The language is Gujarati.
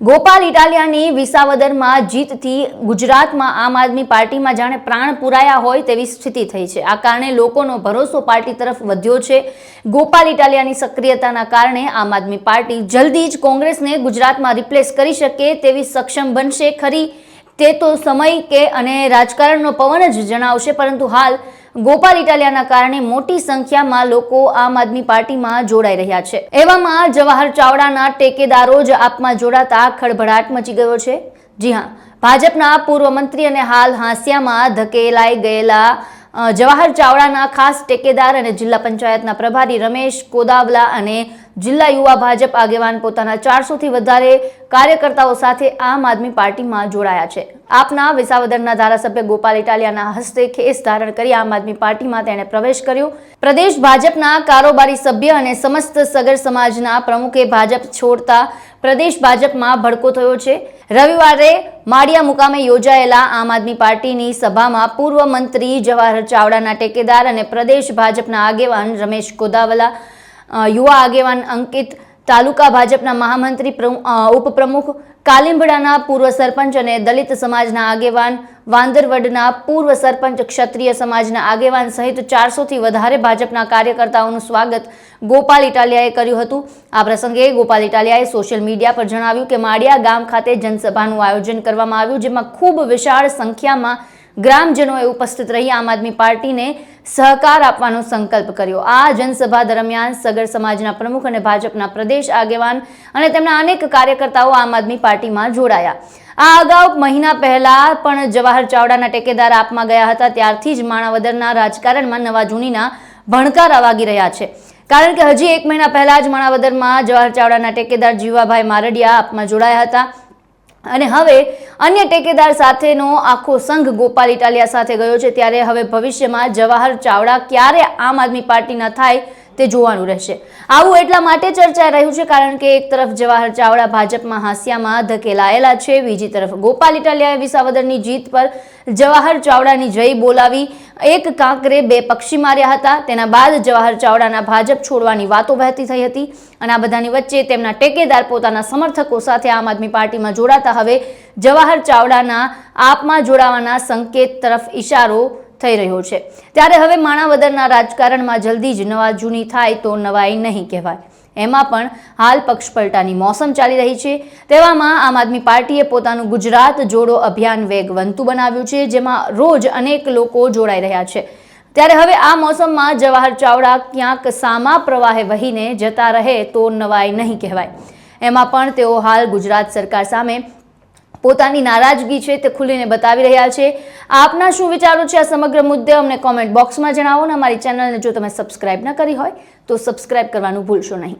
ગોપાલ ઇટાલિયાની વિસાવદરમાં જીતથી ગુજરાતમાં આમ આદમી પાર્ટીમાં જાણે પ્રાણ પુરાયા હોય તેવી સ્થિતિ થઈ છે. આ કારણે લોકોનો ભરોસો પાર્ટી તરફ વધ્યો છે. ગોપાલ ઇટાલિયાની સક્રિયતાના કારણે આમ આદમી પાર્ટી જલ્દી જ કોંગ્રેસને ગુજરાતમાં રિપ્લેસ કરી શકે તેવી સક્ષમ બનશે. ખરી તે તો સમય કે અને રાજકારણનો પવન જ જણાવશે, પરંતુ હાલ ગોપાલ ઇટાલિયાના કારણે મોટી સંખ્યામાં લોકો આમ આદમી પાર્ટીમાં જોડાઈ રહ્યા છે. એવામાં જવાહર ચાવડાના ટેકેદારો જ આપમાં જોડાતા ખળભળાટ મચી ગયો છે. જી હા, ભાજપના પૂર્વ મંત્રી અને હાલ હાંસિયામાં ધકેલાઈ ગયેલા જવાહર ચાવડાના ખાસ ટેકેદાર અને જિલ્લા પંચાયતના પ્રભારી રમેશ કોદાવલા અને જિલ્લા યુવા ભાજપ આગેવાન પોતાના ચારસોથી વધારે કાર્યકર્તાઓ સાથે આમ આદમી પાર્ટીમાં જોડાયા છે. આપના વિસાવદરના ધારાસભ્ય ગોપાલ ઇટાલિયાના હસ્તે ખેસ ધારણ કરી આમ આદમી પાર્ટીમાં તેણે પ્રવેશ કર્યો. પ્રદેશ ભાજપના કારોબારી સભ્ય અને સમસ્ત સગર સમાજના પ્રમુખે ભાજપ છોડતા પ્રદેશ ભાજપમાં ભડકો થયો છે. રવિવારે માળિયા મુકામે યોજાયેલા આમ આદમી પાર્ટીની સભામાં પૂર્વ મંત્રી જવાહર ચાવડાના ટેકેદાર અને પ્રદેશ ભાજપના આગેવાન રમેશ કોદાવલા યુવા આગેવાન અંકિત, તાલુકા ભાજપના મહામંત્રી ઉપપ્રમુખ કાલિંબડાના પૂર્વ સરપંચ અને દલિત સમાજના આગેવાન વાંદરવડના પૂર્વ સરપંચ ક્ષત્રિય સમાજના આગેવાન સહિત ચારસોથી વધારે ભાજપના કાર્યકર્તાઓનું સ્વાગત ગોપાલ ઇટાલિયાએ કર્યું હતું. આ પ્રસંગે ગોપાલ ઇટાલિયાએ સોશિયલ મીડિયા પર જણાવ્યું કે માળિયા ગામ ખાતે જનસભાનું આયોજન કરવામાં આવ્યું, જેમાં ખૂબ વિશાળ સંખ્યામાં ગ્રામજનોએ ઉપસ્થિત રહી આમ આદમી પાર્ટીને સહકાર આપવાનો સંકલ્પ કર્યો. આ જનસભા દરમિયાન સગર સમાજના પ્રમુખ અને ભાજપના પ્રદેશ આગેવાન અને તેમના અનેક કાર્યકર્તાઓ આમ આદમી પાર્ટીમાં જોડાયા. આ અગાઉ મહિના પહેલા પણ જવાહર ચાવડાના ટેકેદાર આપમાં ગયા હતા. ત્યારથી જ માણાવદરના રાજકારણમાં નવા જૂનીના ભણકારા વાગી રહ્યા છે. કારણ કે હજી એક મહિના પહેલા જ માણાવદરમાં જવાહર ચાવડાના ટેકેદાર જીવાભાઈ મારડિયા આપમાં જોડાયા હતા. અને હવે અન્ય ટેકેદાર સાથેનો આખો સંઘ ગોપાલ ઇટાલિયા સાથે ગયો છે. ત્યારે હવે ભવિષ્યમાં જવાહર ચાવડા ક્યારે આમ આદમી પાર્ટીના થાય તે જોવાનું રહેશે. આવું એટલા માટે ચર્ચાઈ રહ્યું છે કારણ કે એક તરફ જવાહર ચાવડા ભાજપમાં હાસ્યામાં ધકેલાયેલા છે, બીજી તરફ ગોપાલ ઇટાલિયાએ વિસાવદરની જીત પર જવાહર ચાવડાની જય બોલાવી. એક કાંકરે બે પક્ષી માર્યા હતા, તેના બાદ જવાહર ચાવડાના ભાજપ છોડવાની વાતો વહેતી થઈ હતી અને આ બધાની વચ્ચે તેમના ટેકેદાર પોતાના સમર્થકો સાથે આમ આદમી પાર્ટીમાં જોડાતા. હવે જવાહર ચાવડાના આપમાં જોડાવાના સંકેત તરફ ઇશારો થઈ રહ્યો છે. ત્યારે હવે માણાવદરના રાજકારણમાં જલ્દી જ નવા જૂની થાય તો નવાઈ નહીં કહેવાય. એમાં પણ હાલ પક્ષપલટાની મોસમ ચાલી રહી છે. તેવામાં આમ આદમી પાર્ટીએ પોતાનું ગુજરાત જોડો અભિયાન વેગવંતુ બનાવ્યું છે, જેમાં રોજ અનેક લોકો જોડાઈ રહ્યા છે. ત્યારે હવે આ મોસમમાં જવાહર ચાવડા ક્યાંક સામા પ્રવાહે વહીને જતા રહે તો નવાઈ નહીં કહેવાય. એમાં પણ તેઓ હાલ ગુજરાત સરકાર સામે પોતાની નારાજગી છે તે ખુલીને બતાવી રહ્યા છે. આપના શું વિચારો છે આ સમગ્ર મુદ્દે અમને કોમેન્ટ બોક્સમાં જણાવો ને અમારી ચેનલને જો તમે સબસ્ક્રાઇબ ન કરી હોય તો સબસ્ક્રાઇબ કરવાનું ભૂલશો નહીં.